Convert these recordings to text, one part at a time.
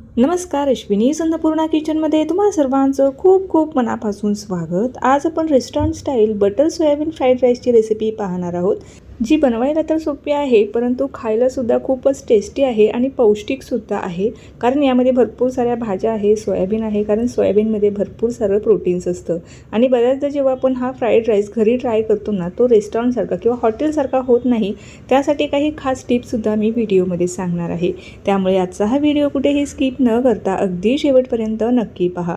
नमस्कार अश्विनी संदपूर्णा किचनमध्ये तुम्हा सर्वांचं खूप खूप मनापासून स्वागत. आज आपण restaurant style butter soybean fried राईसची recipe पाहणार आहोत. जी बनवायला तर सोपी आहे परंतु खायलासुद्धा खूपच टेस्टी आहे आणि पौष्टिकसुद्धा आहे. कारण यामध्ये भरपूर साऱ्या भाज्या आहे सोयाबीन आहे कारण सोयाबीनमध्ये भरपूर सारं प्रोटीन्स असतं. आणि बऱ्याचदा जेव्हा आपण हा फ्राईड राईस घरी ट्राय करतो ना तो रेस्टॉरंटसारखा किंवा हॉटेलसारखा होत नाही त्यासाठी काही खास टिप्ससुद्धा मी व्हिडिओमध्ये सांगणार आहे. त्यामुळे आजचा हा व्हिडिओ कुठेही स्किप न करता अगदी शेवटपर्यंत नक्की पहा.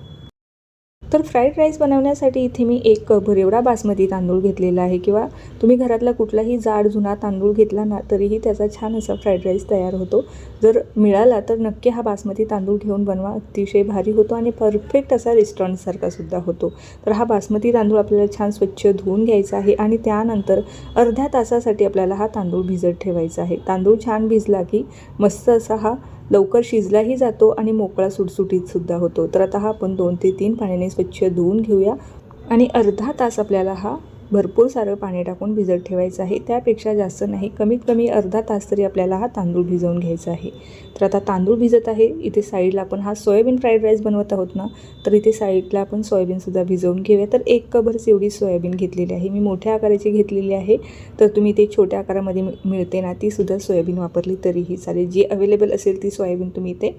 तर फ्राईड राईस बनवण्यासाठी इथे मी एक भरेवडा बासमती तांदूळ घेतलेला आहे. किंवा तुम्ही घरातला कुठलाही जाड जुना तांदूळ घेतला ना तरीही त्याचा छान असा फ्राईड राईस तयार होतो. जर मिळाला तर नक्की हा बासमती तांदूळ घेऊन बनवा. अतिशय भारी होतो आणि परफेक्ट असा रेस्टॉरंटसारखा सुद्धा होतो. तर हा बासमती तांदूळ आपल्याला छान स्वच्छ धुवून घ्यायचा आहे आणि त्यानंतर अर्ध्या तासासाठी आपल्याला हा तांदूळ भिजत ठेवायचा आहे. तांदूळ छान भिजला की मस्त असा हा लवकर शिजलाही जातो आणि मोकळा सुटसुटीतसुद्धा होतो. तर आता हा आपण दोन ते तीन पाण्याने स्वच्छ धुवून घेऊया. आणि अर्धा तास आपल्याला हा भरपूर सारं पाणी टाकून भिजत ठेवायचं आहे. त्यापेक्षा जास्त नाही कमीत कमी अर्धा तास तरी आपल्याला हा तांदूळ भिजवून घ्यायचा आहे. तर आता तांदूळ भिजत आहे. इथे साईडला आपण हा सोयाबीन फ्राईड राईस बनवत आहोत ना तर इथे साईडला आपण सोयाबीनसुद्धा भिजवून घेऊया. तर एक कभरच एवढी सोयाबीन घेतलेली आहे. मी मोठ्या आकाराची घेतलेली आहे. तर तुम्ही ते छोट्या आकारामध्ये मिळते ना तीसुद्धा सोयाबीन वापरली तरीही चालेल. जी अवेलेबल असेल ती सोयाबीन तुम्ही ते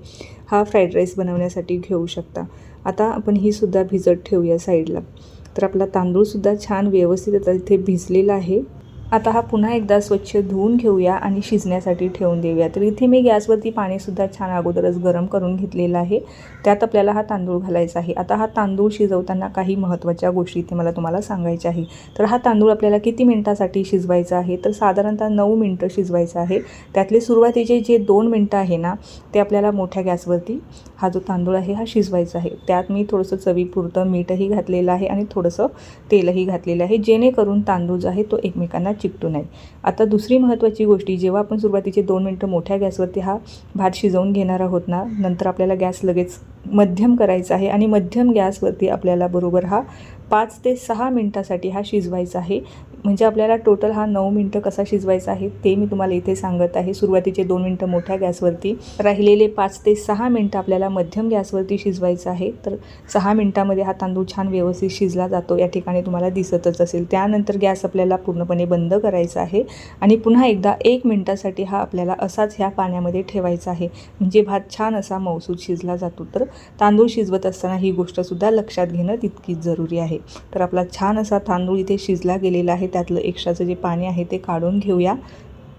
हा फ्राईड राईस बनवण्यासाठी घेऊ शकता. आता आपण ही सुद्धा भिजत ठेवूया साईडला. तर आपला तांदूळसुद्धा छान व्यवस्थित आता इथे भिजलेला आहे. आता हा पुन्हा एकदा स्वच्छ धुवून घेऊया आणि शिजण्यासाठी ठेवून देऊया. तर इथे मी गॅसवरती पाणीसुद्धा छान अगोदरच गरम करून घेतलेलं आहे. त्यात आपल्याला हा तांदूळ घालायचा आहे. आता हा तांदूळ शिजवताना काही महत्त्वाच्या गोष्टी इथे मला तुम्हाला सांगायच्या आहे. तर हा तांदूळ आपल्याला किती मिनटासाठी शिजवायचा आहे? तर साधारणतः नऊ मिनटं शिजवायचं आहे. त्यातले सुरुवातीचे जे दोन मिनटं आहे ना ते आपल्याला मोठ्या गॅसवरती हा जो तांदूळ आहे हा शिजवायचा आहे. त्यात मी थोडंसं चवीपुरतं मीठही घातलेलं आहे आणि थोडंसं तेलही घातलेलं आहे. जेणेकरून तांदूळ जो आहे तो एकमेकांना चिकटू नये. आता दुसरी महत्त्वाची गोष्टी जेव्हा आपण सुरुवातीचे दोन मिनटं मोठ्या गॅसवरती हा भात शिजवून घेणार आहोत ना नंतर आपल्याला गॅस लगेच मध्यम करायचा आहे आणि मध्यम गॅसवरती आपल्याला बरोबर हा पाच ते सहा मिनटासाठी हा शिजवायचा आहे. म्हणजे आपल्याला टोटल हा नऊ मिनटं कसा शिजवायचा आहे ते मी तुम्हाला इथे सांगत आहे. सुरुवातीचे दोन मिनटं मोठ्या गॅसवरती. राहिलेले पाच ते सहा मिनटं आपल्याला मध्यम गॅसवरती शिजवायचं आहे. तर सहा मिनटामध्ये हा तांदूळ छान व्यवस्थित शिजला जातो. या ठिकाणी तुम्हाला दिसतच असेल. त्यानंतर गॅस आपल्याला पूर्णपणे बंद करायचा आहे. आणि पुन्हा एकदा एक मिनटासाठी हा आपल्याला असाच ह्या पाण्यामध्ये ठेवायचा आहे. म्हणजे भात छान असा मौसूद शिजला जातो. तर तांदूळ शिजवत असताना ही गोष्टसुद्धा लक्षात घेणं तितकीच जरुरी आहे. तर आपला छान असा तांदूळ इथे शिजला गेलेला आहे. त्यातलं एक्स्ट्राचं जे पाणी आहे ते काढून घेऊया.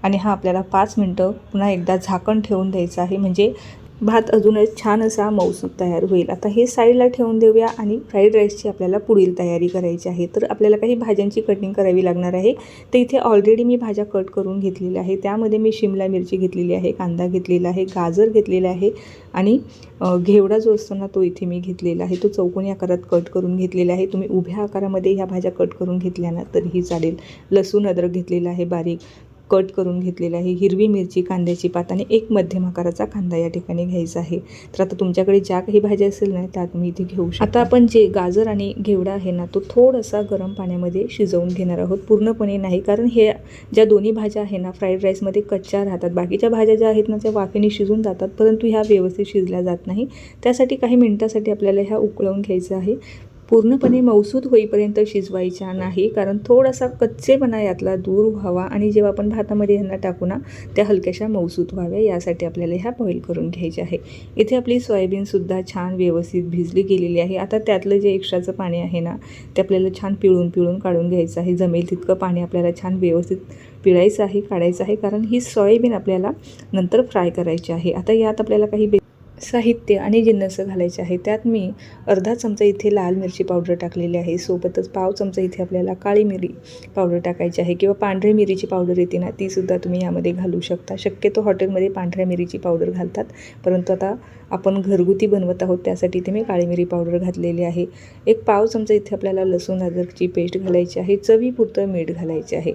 आणि हा आपल्याला पाच मिनटं पुन्हा एकदा झाकण ठेवून द्यायचं आहे. म्हणजे भात अजूनच छान असा मौसूद तयार होईल. आता हे साईडला ठेवून देऊया आणि फ्राईड राईसची आपल्याला पुढील तयारी करायची आहे. तर आपल्याला काही भाज्यांची कटिंग करावी लागणार आहे. तर इथे ऑलरेडी मी भाज्या कट करून घेतलेल्या आहे त्यामध्ये मी शिमला मिरची घेतलेली आहे कांदा घेतलेला आहे गाजर घेतलेला आहे आणि घेवडा जो असतो ना तो इथे मी घेतलेला आहे. तो चौकोनी आकारात कट करून घेतलेला आहे. तुम्ही उभ्या आकारामध्ये ह्या भाज्या कट करून घेतल्या ना तरीही चालेल. लसूण अद्रक घेतलेला आहे बारीक. कट करून घेतलेला आहे. हिरवी मिरची कांद्याची पात आणि एक मध्यम आकाराचा कांदा या ठिकाणी घ्यायचा आहे. तर आता तुमच्याकडे ज्या काही भाज्या असेल ना त्या तुम्ही इथे घेऊ शकता. आता आपण जे गाजर आणि घेवडा आहे ना तो थोडासा गरम पाण्यामध्ये शिजवून घेणार आहोत. पूर्णपणे नाही कारण हे ज्या दोन्ही भाज्या आहे ना फ्राईड राईसमध्ये कच्च्या राहतात. बाकीच्या भाज्या ज्या आहेत ना त्या वाफेने शिजून जातात परंतु ह्या व्यवस्थित शिजल्या जात नाही. त्यासाठी काही मिनटासाठी आपल्याला ह्या उकळवून घ्यायचं आहे. पूर्णपणे मौसूद होईपर्यंत शिजवायच्या नाही कारण थोडासा कच्चेपणा यातला दूर व्हावा आणि जेव्हा आपण भातामध्ये ह्यांना टाकू ना त्या हलक्याशा मौसूद व्हाव्या यासाठी आपल्याला ह्या बॉईल करून घ्यायच्या आहे. इथे आपली सोयाबीनसुद्धा छान व्यवस्थित भिजली गेलेली आहे. आता त्यातलं जे एक्स्ट्राचं पाणी आहे ना ते आपल्याला छान पिळून पिळून काढून घ्यायचं आहे. जमेल तितकं पाणी आपल्याला छान व्यवस्थित पिळायचं आहे काढायचं आहे कारण ही सोयाबीन आपल्याला नंतर फ्राय करायची आहे. आता यात आपल्याला काही बे साहित्य आणि जिन्नस घालायचे आहे. त्यात मी अर्धा चमचा इथे लाल मिरची पावडर टाकलेली आहे. सोबतच पाव चमचा इथे आपल्याला काळी मिरी पावडर टाकायची आहे किंवा पांढरी मिरीची पावडर येते ना तीसुद्धा तुम्ही यामध्ये घालू शकता. शक्यतो हॉटेलमध्ये पांढऱ्या मिरीची पावडर घालतात. परंतु आता आपण घरगुती बनवत आहोत त्यासाठी इथे मी काळी मिरी पावडर घातलेली आहे. एक पाव चमचा इथे आपल्याला लसूण अद्रकची पेस्ट घालायची आहे. चवीपुरतं मीठ घालायचे आहे.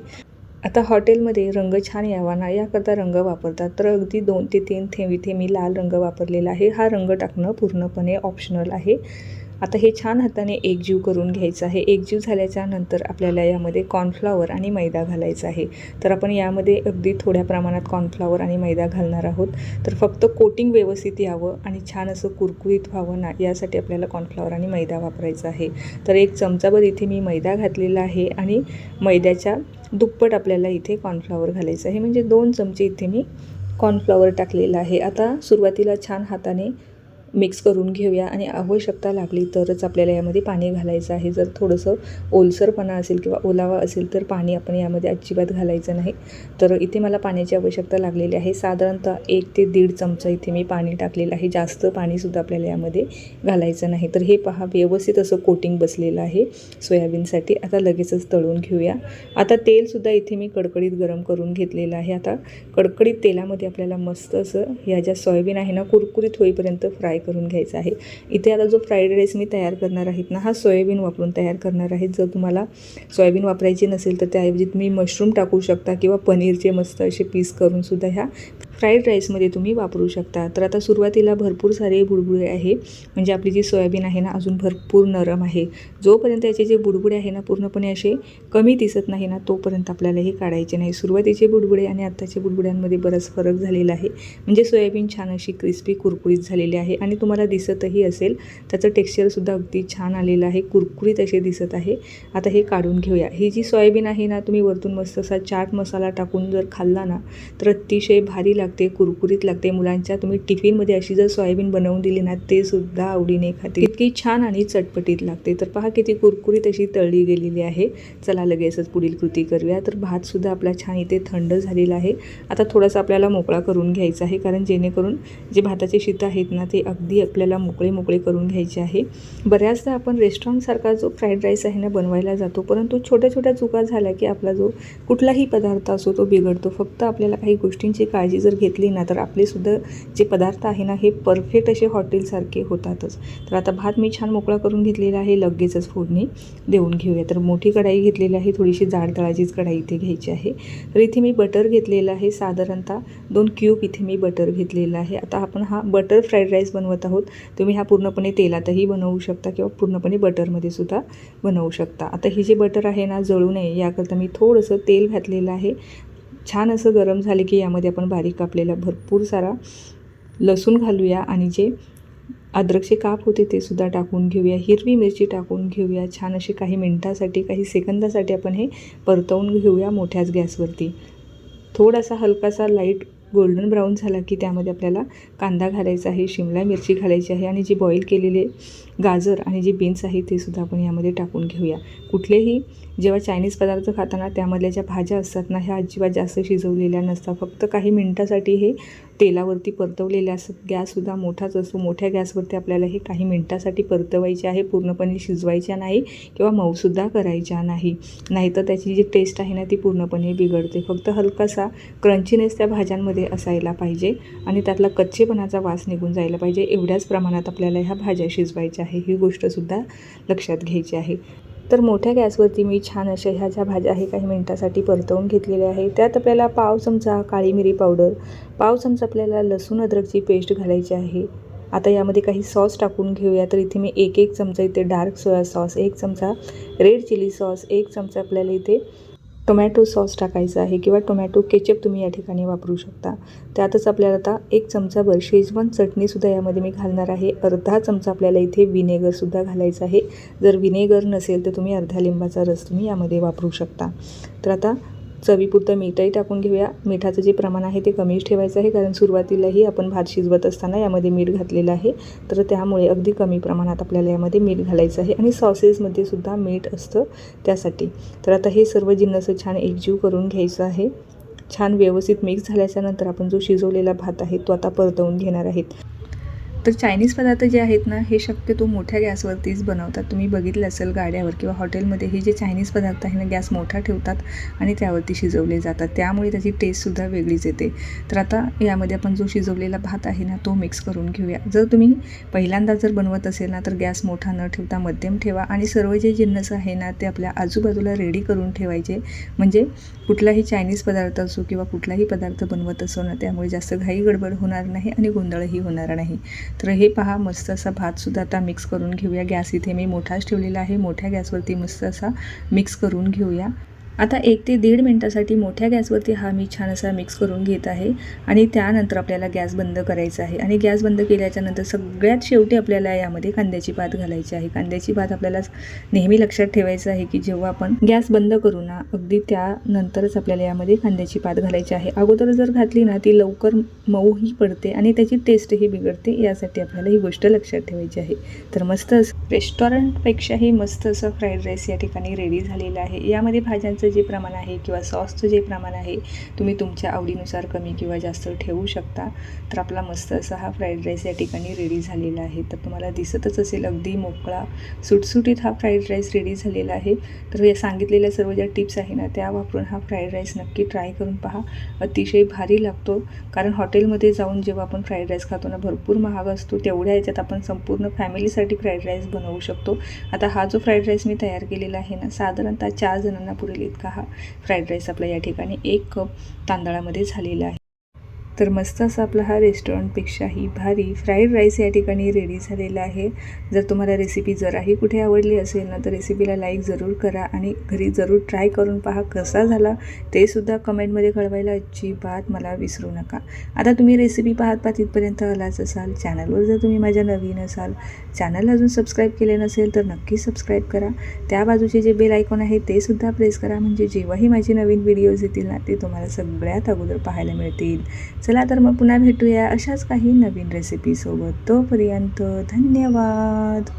आता हॉटेलमध्ये रंग छान यावा ना? याकरता रंग वापरतात. तर अगदी दोन ते तीन थेंब इथे मी लाल रंग वापरलेला आहे. हा रंग टाकणं पूर्णपणे ऑप्शनल आहे. आता हे छान हाताने एकजीव करून घ्यायचं आहे. एकजीव झाल्याच्यानंतर आपल्याला यामध्ये कॉर्नफ्लॉवर आणि मैदा घालायचा आहे. तर आपण यामध्ये अगदी थोड्या प्रमाणात कॉर्नफ्लॉवर आणि मैदा घालणार आहोत. तर फक्त कोटिंग व्यवस्थित यावं आणि छान असं कुरकुरीत व्हावं ना यासाठी आपल्याला कॉर्नफ्लॉवर आणि मैदा वापरायचा आहे. तर एक चमचाभर इथे मी मैदा घातलेला आहे आणि मैद्याच्या दुप्पट आपल्याला इथे कॉर्नफ्लॉवर घालायचं आहे. म्हणजे दोन चमचे इथे मी कॉर्नफ्लॉवर टाकलेलं आहे. आता सुरुवातीला छान हाताने मिक्स करून घेऊया. आणि आवश्यकता लागली तरच आपल्याला यामध्ये पाणी घालायचं आहे. जर थोडंसं ओलसरपणा असेल किंवा ओलावा असेल तर पाणी आपण यामध्ये अजिबात घालायचं नाही. तर इथे मला पाण्याची आवश्यकता लागलेली आहे. साधारणतः एक ते दीड चमचा इथे मी पाणी टाकलेलं आहे. जास्त पाणीसुद्धा आपल्याला यामध्ये घालायचं नाही. तर हे पहा व्यवस्थित असं कोटिंग बसलेलं आहे सोयाबीनसाठी. आता लगेचच तळून घेऊया. आता तेलसुद्धा इथे मी कडकडीत गरम करून घेतलेलं आहे. आता कडकडीत तेलामध्ये आपल्याला मस्त असं ह्या ज्या सोयाबीन आहे ना कुरकुरीत होईपर्यंत फ्राय करून घ्यायचा आहे. इथे आता जो फ्राईड राईस मी तयार करणार आहेत ना हा सोयाबीन वापरून तयार करणार आहे जर तुम्हाला सोयाबीन वापरायची नसेल तर त्याऐवजी तुम्ही मशरूम टाकू शकता किंवा पनीरचे मस्त असे पीस करूनसुद्धा ह्या फ्राईड राईसमध्ये तुम्ही वापरू शकता. तर आता सुरुवातीला भरपूर सारे बुडबुडे आहे. म्हणजे आपली जी सोयाबीन आहे ना अजून भरपूर नरम आहे. जोपर्यंत याचे जे बुडबुडे आहे ना पूर्णपणे असे कमी दिसत नाही ना तोपर्यंत आपल्याला हे काढायचे नाही. सुरुवातीचे बुडबुडे आणि आत्ताच्या बुडबुड्यांमध्ये बराच फरक झालेला आहे. म्हणजे सोयाबीन छान अशी क्रिस्पी कुरकुरीत झालेली आहे आणि तुम्हाला दिसतही असेल. त्याचं टेक्स्चरसुद्धा अगदी छान आलेलं आहे. कुरकुरीत असे दिसत आहे. आता हे काढून घेऊया. ही जी सोयाबीन आहे ना तुम्ही वरतून मस्त असा चाट मसाला टाकून जर खाल्ला ना तर अतिशय भारी लागते. कुरकुरीत लागते. मुलांच्या तुम्ही टिफिनमध्ये अशी जर सोयाबीन बनवून दिली ना ते सुद्धा आवडीने खाते. इतकी छान आणि चटपटीत लागते. तर पहा किती कुरकुरीत अशी तळली गेलेली आहे. चला लगेचच पुढील कृती करूया. तर भातसुद्धा आपला छान इथे थंड झालेला आहे. आता थोडासा आपल्याला मोकळा करून घ्यायचा आहे. कारण जेणेकरून जे भाताचे शीत आहेत ना ते अगदी आपल्याला मोकळे मोकळे करून घ्यायचे आहे. बऱ्याचदा आपण रेस्टॉरंटसारखा जो फ्राईड राईस आहे ना बनवायला जातो. परंतु छोट्या छोट्या चुका झाल्या की आपला जो कुठलाही पदार्थ असो तो बिघडतो. फक्त आपल्याला काही गोष्टींची काळजी जर घेतली ना तर आपलेसुद्धा जे पदार्थ आहे ना हे परफेक्ट असे हॉटेलसारखे होतातच. तर आता भात मी छान मोकळा करून घेतलेला आहे लगेचच फोडणी देऊन घेऊया. तर मोठी कढाई घेतलेली आहे थोडीशी जाड तळाचीच कढाई इथे घ्यायची आहे. तर इथे मी बटर घेतलेलं आहे साधारणतः दोन क्यूब इथे मी बटर घेतलेलं आहे. आता आपण हा बटर फ्राईड राईस बनवत आहोत. तुम्ही हा पूर्णपणे तेलातही बनवू शकता किंवा पूर्णपणे बटरमध्ये सुद्धा बनवू शकता. आता हे जे बटर आहे ना जळू नये याकरता मी थोडंसं तेल घातलेलं आहे. छान असं गरम झाले की यामध्ये आपण बारीक कापलेला भरपूर सारा लसूण घालूया आणि जे अद्रकचे काप होते ते सुद्धा टाकून घेऊया. हिरवी मिरची टाकून घेऊया. छान असे काही मिनटासाठी काही सेकंदासाठी आपण हे परतवून घेऊया मोठ्याच गॅसवरती. थोडासा हलकासा लाइट गोल्डन ब्राऊन झाला की त्यामध्ये आपल्याला कांदा घालायचा आहे शिमला मिरची घालायची आहे आणि जी बॉईल केलेले गाजर आणि जे बीन्स आहे ते सुद्धा आपण यामध्ये टाकून घेऊया. कुठलेही जेव्हा चायनीज पदार्थ खाताना त्यामधल्या ज्या भाज्या असतात ना ह्या अजिबात जास्त शिजवलेल्या नसतात. फक्त काही मिनटासाठी हे तेलावरती परतवलेल्या असं गॅससुद्धा मोठाच असतो. मोठ्या गॅसवरती आपल्याला हे काही मिनटासाठी परतवायचे आहे. पूर्णपणे शिजवायच्या नाही किंवा मऊसुद्धा करायच्या नाही. नाहीतर त्याची जी टेस्ट आहे ना ती पूर्णपणे बिघडते. फक्त हलकासा क्रंचीनेस त्या भाज्यांमध्ये असायला पाहिजे आणि त्यातला कच्चेपणाचा वास निघून जायला पाहिजे. एवढ्याच प्रमाणात आपल्याला ह्या भाज्या शिजवायच्या आहे. ही गोष्टसुद्धा लक्षात घ्यायची आहे. तर मोठ्या गॅसवरती मी छान अशा ह्या ज्या भाज्या आहे काही मिनटासाठी परतवून घेतलेल्या आहे त्यात आपल्याला पाव चमचा काळी मिरी पावडर पाव चमचा आपल्याला लसूण अद्रकची पेस्ट घालायची आहे. आता यामध्ये काही सॉस टाकून घेऊया तर इथे मी एक एक चमचा इथे डार्क सोया सॉस एक चमचा रेड चिली सॉस एक चमचा आपल्याला इथे टोमॅटो सॉस टाकायचा आहे किंवा टोमॅटो केचप तुम्ही या ठिकाणी वापरू शकता. त्यातच आपल्याला आता एक चमचाभर शेजवान चटणीसुद्धा यामध्ये मी घालणार आहे. अर्धा चमचा आपल्याला इथे विनेगरसुद्धा घालायचा आहे. जर विनेगर नसेल तर तुम्ही अर्ध्या लिंबाचा रस तुम्ही यामध्ये वापरू शकता. तर आता चवीपुरतं मीठही टाकून घेऊया. मिठाचं जे प्रमाण आहे ते कमीच ठेवायचं आहे कारण सुरुवातीलाही आपण भात शिजवत असताना यामध्ये मीठ घातलेलं आहे. तर त्यामुळे अगदी कमी प्रमाणात आपल्याला यामध्ये मीठ घालायचं आहे आणि सॉसेसमध्ये सुद्धा मीठ असतं त्यासाठी. तर आता हे सर्व जिन्नस छान एकजीव करून घ्यायचं आहे. छान व्यवस्थित मिक्स झाल्याच्यानंतर आपण जो शिजवलेला भात आहे तो आता परतवून घेणार आहेत. तर चायनीज पदार्थ जे आहेत ना हे शक्यतो मोठ्या गॅसवरतीच बनवतात. तुम्ही बघितलं असेल गाड्यावर किंवा हॉटेलमध्ये हे जे चायनीज पदार्थ आहे ना गॅस मोठा ठेवतात आणि त्यावरती शिजवले जातात. त्यामुळे त्याची टेस्टसुद्धा वेगळीच येते. तर आता यामध्ये आपण जो शिजवलेला भात आहे ना तो मिक्स करून घेऊया. जर तुम्ही पहिल्यांदा जर बनवत असेल ना तर गॅस मोठा न ठेवता मध्यम ठेवा आणि सर्व जे जिन्नस आहे ना ते आपल्या आजूबाजूला रेडी करून ठेवायचे. म्हणजे कुठलाही चायनीज पदार्थ असो किंवा कुठलाही पदार्थ बनवत असो ना त्यामुळे जास्त घाई गडबड होणार नाही आणि गोंधळही होणार नाही. तर हे पहा मस्त असा भातसुद्धा आता मिक्स करून घेऊया. गॅस इथे मी मोठाच ठेवलेला आहे. मोठ्या गॅसवरती मस्त असा मिक्स करून घेऊया. आता एक ते दीड मिनटासाठी मोठ्या गॅसवरती हा मी छान असा मिक्स करून घेत आहे आणि त्यानंतर आपल्याला गॅस बंद करायचा आहे. आणि गॅस बंद केल्याच्यानंतर सगळ्यात शेवटी आपल्याला यामध्ये कांद्याची पात घालायची आहे. कांद्याची पात आपल्याला नेहमी लक्षात ठेवायचं आहे की जेव्हा आपण गॅस बंद करू ना अगदी त्यानंतरच आपल्याला यामध्ये कांद्याची पात घालायची आहे. अगोदर जर घातली ना ती लवकर मऊही पडते आणि त्याची टेस्टही बिघडते. यासाठी आपल्याला ही गोष्ट लक्षात ठेवायची आहे. तर मस्त रेस्टॉरंटपेक्षाही मस्त असं फ्राईड राईस या ठिकाणी रेडी झालेलं आहे. यामध्ये भाज्यांचं जे प्रमाण आहे किंवा सॉसचं जे प्रमाण आहे तुम्ही तुमच्या आवडीनुसार कमी किंवा जास्त ठेवू शकता. तर आपला मस्त असा हा फ्राईड राईस या ठिकाणी रेडी झालेला आहे. तर तुम्हाला दिसतच असेल अगदी मोकळा सुटसुटीत हा फ्राईड राईस रेडी झालेला आहे. तर या सांगितलेल्या सर्व ज्या टिप्स आहे ना त्या वापरून हा फ्राईड राईस नक्की ट्राय करून पहा. अतिशय भारी लागतो. कारण हॉटेलमध्ये जाऊन जेव्हा आपण फ्राईड राईस खातो ना भरपूर महाग असतो. तेवढ्या याच्यात आपण संपूर्ण फॅमिलीसाठी फ्राईड राईस बनवू शकतो. आता हा जो फ्राईड राईस मी तयार केलेला आहे ना साधारणतः चार जणांना पुरेल इतका हा? फ्राईड राईस आपला या ठिकाणी एक कप तांदळामध्ये झालेला आहे. तर मस्त असा आपला हा रेस्टॉरंटपेक्षाही भारी. फ्राईड राईस या ठिकाणी रेडी झालेला आहे. जर तुम्हाला रेसिपी जराही कुठे आवडली असेल ना तर रेसिपीला लाईक जरूर करा आणि घरी जरूर ट्राय करून पहा कसा झाला. ते सुद्धा कमेंटमध्ये कळवायला अजिबात मला विसरू नका. आता तुम्ही रेसिपी पाहत पाहत इथपर्यंत आलाच असाल चॅनलवर जर तुम्ही माझ्या नवीन असाल चॅनल अजून सबस्क्राईब केले नसेल तर नक्की सबस्क्राईब करा. त्या बाजूचे जे बेल आयकॉन आहे ते सुद्धा प्रेस करा. म्हणजे जेव्हाही माझी नवीन व्हिडिओज येतील ना ते तुम्हाला सगळ्यात अगोदर पाहायला मिळतील. चला तर मग पुन्हा भेटूया अशाच काही नवीन रेसिपीसोबत तोपर्यंत धन्यवाद.